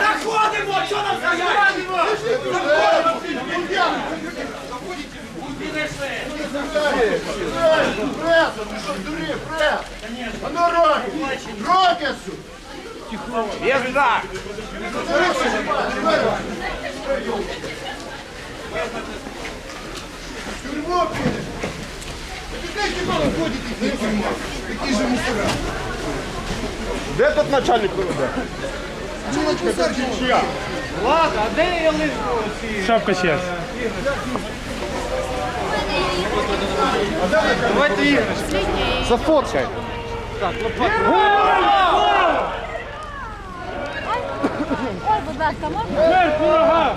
Заходимо! Що нам стоять? Пресса, ты что, дури, пресс! А ну руки! Руки отсюда! Езда! В тюрьму пили! Дайте вам ходите в тюрьму! Какие же мусора! Де тут начальник КВБ? Шапка честь. Зафоткай. Ой, будь ласка, можна?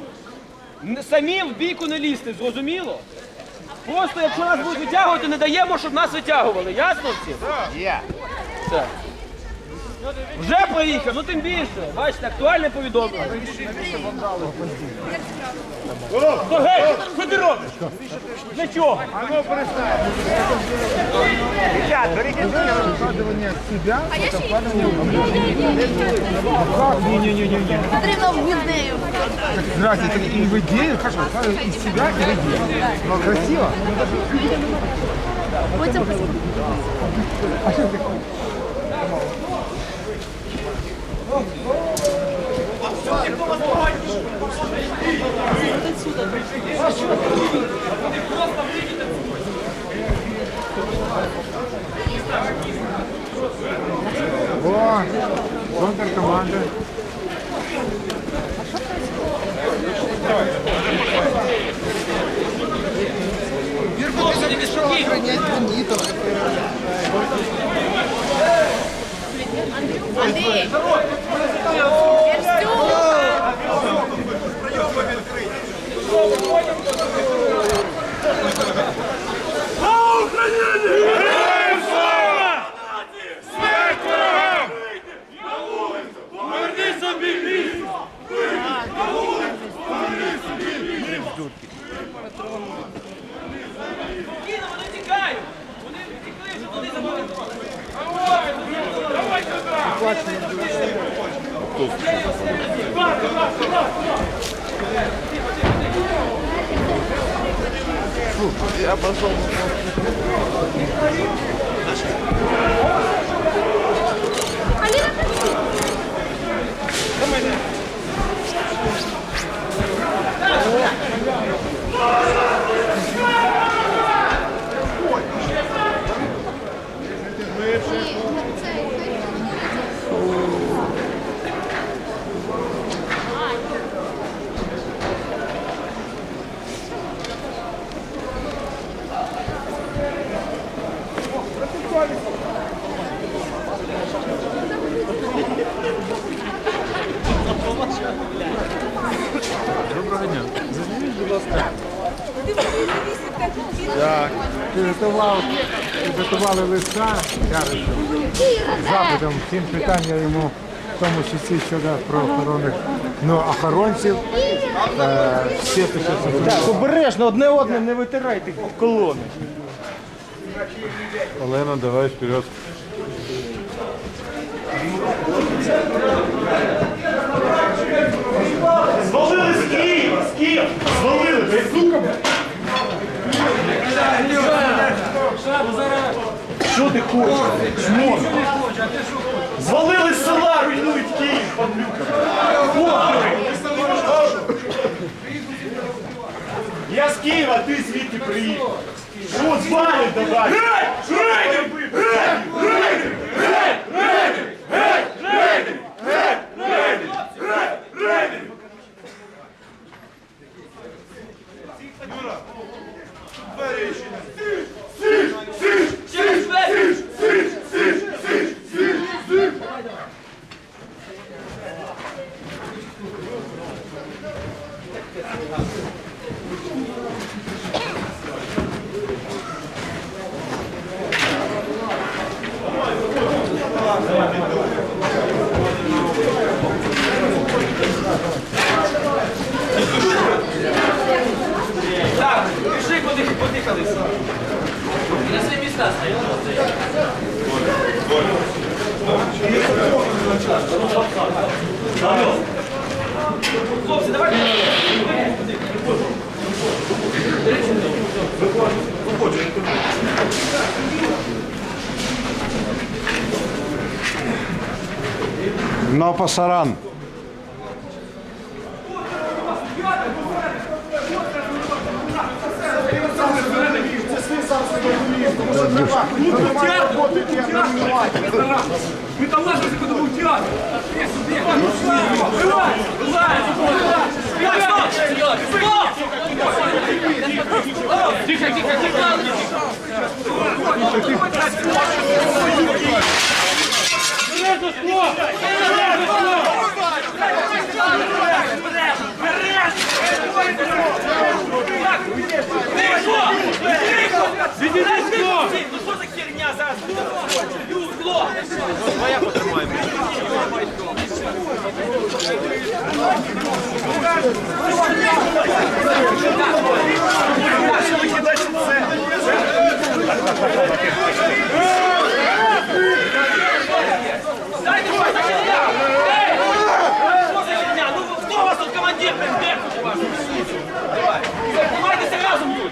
самі в бійку не лізти, зрозуміло? Просто якщо нас будуть витягувати, не даємо, щоб нас витягували. Ясно всім? Yeah. Все. Вже приїхав, ну тим більше. Бачите, актуальне повідомлення. О, гей, що ти робиш? Для чого? А я ще Потрібно в гвіздею. Здравствуйте, и в идею, хорошо, из себя и в идею. Красиво? Потім Во! Контр команди. Вірко, ти пішов охранять бандитов. Андрій, Андрій! Спокійно, вони тікають. Вони втекли, вже вони забрали. Підготував, підготували листа Яришу з запитом всім питання йому, в тому числі щодо правоохоронних ну, охоронців. Е, всі таке Так, обережно, одне одне не витирайте колони. Олена, давай вперед. Звалили з Києва, з Києва. Звалили, та сука. Що ти хочеш? Чмо? Звалили з села, руйнують Київ, падлюка. Я з Києва, ти звідки приїхав? Що звалить давай? Геть! Рейдер! Геть! Рейдер! На пасаран. Ми там лазили, коли був театр. Тихо, тихо, тихо. Ну що за херня зараз? Скло! Дайте щось, за херня! Ей! Що за херня? Ну хто у вас тут командир? Де тут ваш? Давай. Знімайтеся разом тут!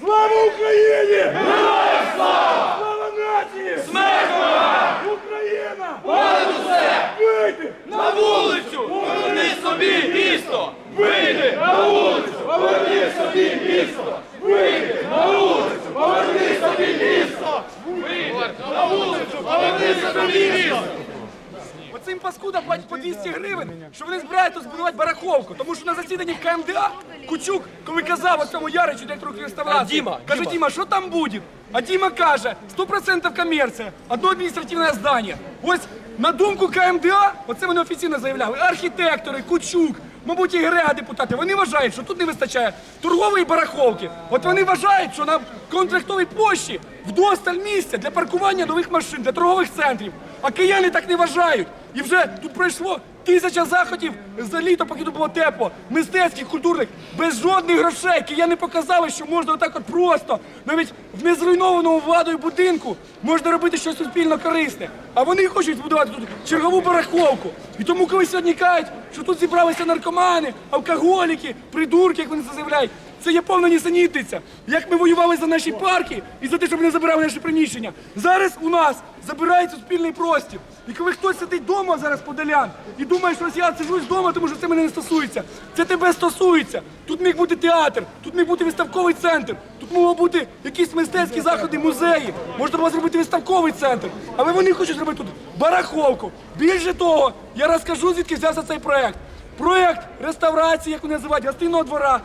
Слава Україні! Героям слава! Слава нації! Смерть! Україна! Понад усе! Вийти! На вулицю! Поверни собі місто! Вийди на вулицю! Поверни собі місто! Вийди на вулицю! Поверни собі місто! Вийди на вулицю! Собі! Оцим паскудам платять по 200 гривень, що вони збирають тут збудувати бараховку. Тому що на засіданні КМДА Кучук, коли казав оцьому Яричу, директору реставрації, Діма, каже, Діма. Діма, що там буде? А Діма каже, 100% комерція, одно адміністративне здання. Ось на думку КМДА, оце вони офіційно заявляли, архітектори, Кучук, мабуть, і ГРЕА депутати, вони вважають, що тут не вистачає торгової бараховки. От вони вважають, що на контрактовій площі вдосталь місця для паркування нових машин, для торгових центрів. А кияни так не вважають. І вже тут пройшло тисяча заходів за літо, поки тут було тепло, мистецьких, культурних, без жодних грошей. які я не показали, що можна отак от просто, навіть в незруйнованому владою будинку, можна робити щось суспільно корисне. А вони хочуть збудувати тут чергову бараховку. І тому, коли сьогодні кажуть, що тут зібралися наркомани, алкоголіки, придурки, як вони заявляють, Це є повна нісенітниця. Як ми воювали за наші парки і за те, щоб не забирали наші приміщення. Зараз у нас забирають суспільний простір. І коли хтось сидить вдома зараз подалян і думає, що я сиджусь вдома, тому що це мене не стосується. Це тебе стосується. Тут міг бути театр, тут міг бути виставковий центр, тут могло бути якісь мистецькі заходи, музеї. Можна було зробити виставковий центр. Але вони хочуть зробити тут барахолку. Більше того, я розкажу, звідки взявся цей проект. Проект реставрації, як вони називають, гостинного двора.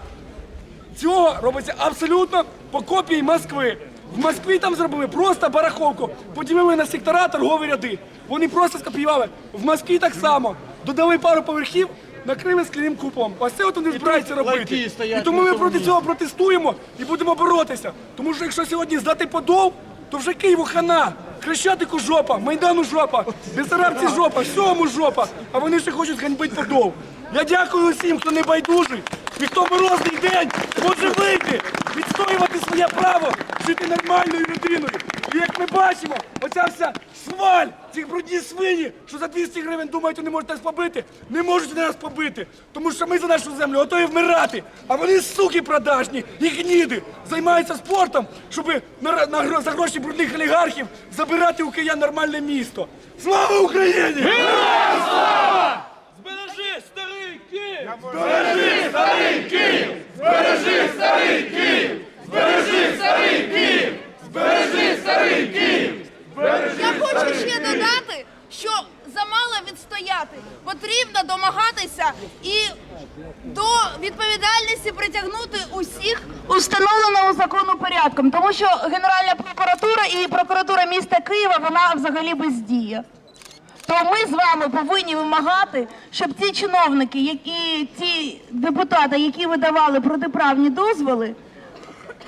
Цього робиться абсолютно по копії Москви. В Москві там зробили просто барахолку, поділили на сектора торгові ряди. Вони просто скопіювали. В Москві так само. Додали пару поверхів, накрили скляним купом. Ось це от вони збираються робити. І тому ми проти цього протестуємо і будемо боротися. Тому що якщо сьогодні здати подол, то вже Києву хана. Хрещатику жопа, Майдану жопа, Бесарабці жопа, всьому жопа. А вони ще хочуть ганьбити подол. Я дякую усім, хто не байдужий і в морозний день може вийти, відстоювати своє право, жити нормальною людиною. І як ми бачимо, оця вся сваль, ці брудні свині, що за 200 гривень думають, вони можуть нас побити, не можуть нас побити, тому що ми за нашу землю готові вмирати. А вони суки продажні і гніди займаються спортом, щоб на, на, за гроші брудних олігархів забирати у киян нормальне місто. Слава Україні! Збережи старий Київ! Я хочу ще додати, що замало відстояти. Потрібно домагатися і до відповідальності притягнути усіх установленого закону порядком, тому що Генеральна прокуратура і прокуратура міста Києва вона взагалі бездіє. То ми з вами повинні вимагати, щоб ці чиновники, які ті депутати, які видавали протиправні дозволи,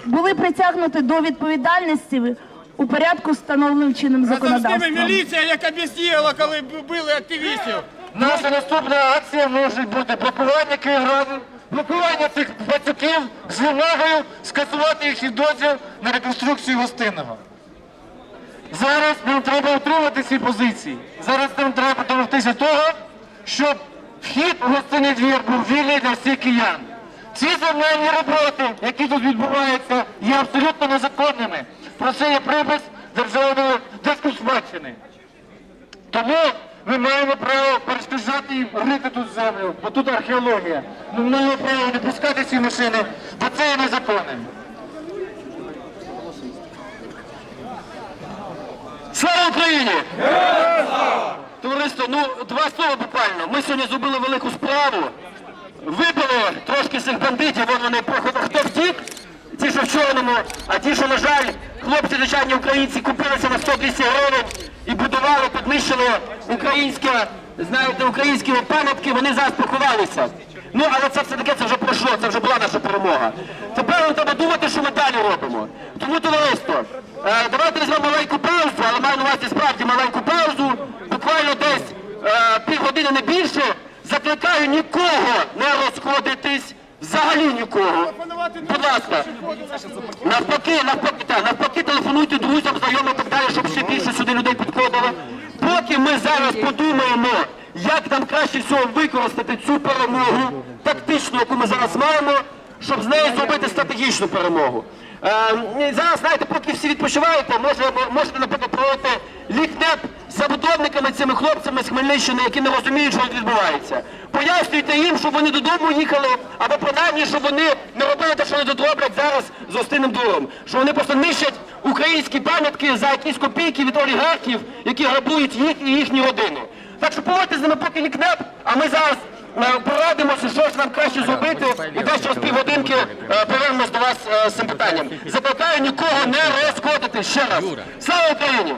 були притягнуті до відповідальності у порядку, встановленим чинним законодавством. міліція, яка бездіяла, коли били активістів. Наша наступна акція може бути блокування Київради, блокування цих пацюків з вимогою скасувати їхній дозвіл на реконструкцію гостинного. Зараз нам треба утримати ці позиції. Зараз нам треба домогтися того, щоб вхід у гостинний двір був вільний для всіх киян. Ці земельні роботи, які тут відбуваються, є абсолютно незаконними. Про це є припис державної дискуспадщини. Тому ми маємо право перешкоджати їм рити тут землю, бо тут археологія. Ми маємо право не пускати ці машини, бо це є незаконним. Слава Україні! Товариство, ну два слова буквально. Ми сьогодні зробили велику справу. Вибили трошки цих бандитів, вон вони походу хто втік, ті, що в чорному, а ті, що, на жаль, хлопці, звичайні українці, купилися на 100-200 гривень і будували, піднищили українське, знаєте, українські пам'ятки, вони зараз поховалися. Ну, але це все таке, це вже пройшло, це вже була наша перемога. Тепер треба думати, що ми далі робимо. Тому, товариство, давайте візьмемо маленьку паузу, але маю на увазі справді маленьку паузу, буквально десь е, півгодини не більше. Закликаю нікого не розходитись, взагалі нікого. Будь ласка, навпаки, навпаки, так, навпаки, телефонуйте друзям, знайомим і так далі, щоб ще більше сюди людей підходило. Поки ми зараз подумаємо, як нам краще всього використати цю перемогу, тактичну, яку ми зараз маємо, щоб з нею зробити стратегічну перемогу. Е, зараз, знаєте, поки всі відпочиваєте, може, можете, наприклад, проводити лікнеп з забудовниками, цими хлопцями з Хмельниччини, які не розуміють, що відбувається. Пояснюйте їм, щоб вони додому їхали, або принаймні, щоб вони не робили те, що вони тут роблять зараз з гостинним двором. Що вони просто нищать українські пам'ятки за якісь копійки від олігархів, які грабують їх і їхні родини. Так що поводьте з ними поки лікнеп, а ми зараз порадимося, що ж нам краще зробити, і десь через півгодинки е, повернемось до вас е, з цим питанням. Закликаю нікого не розходити ще раз. Слава Україні!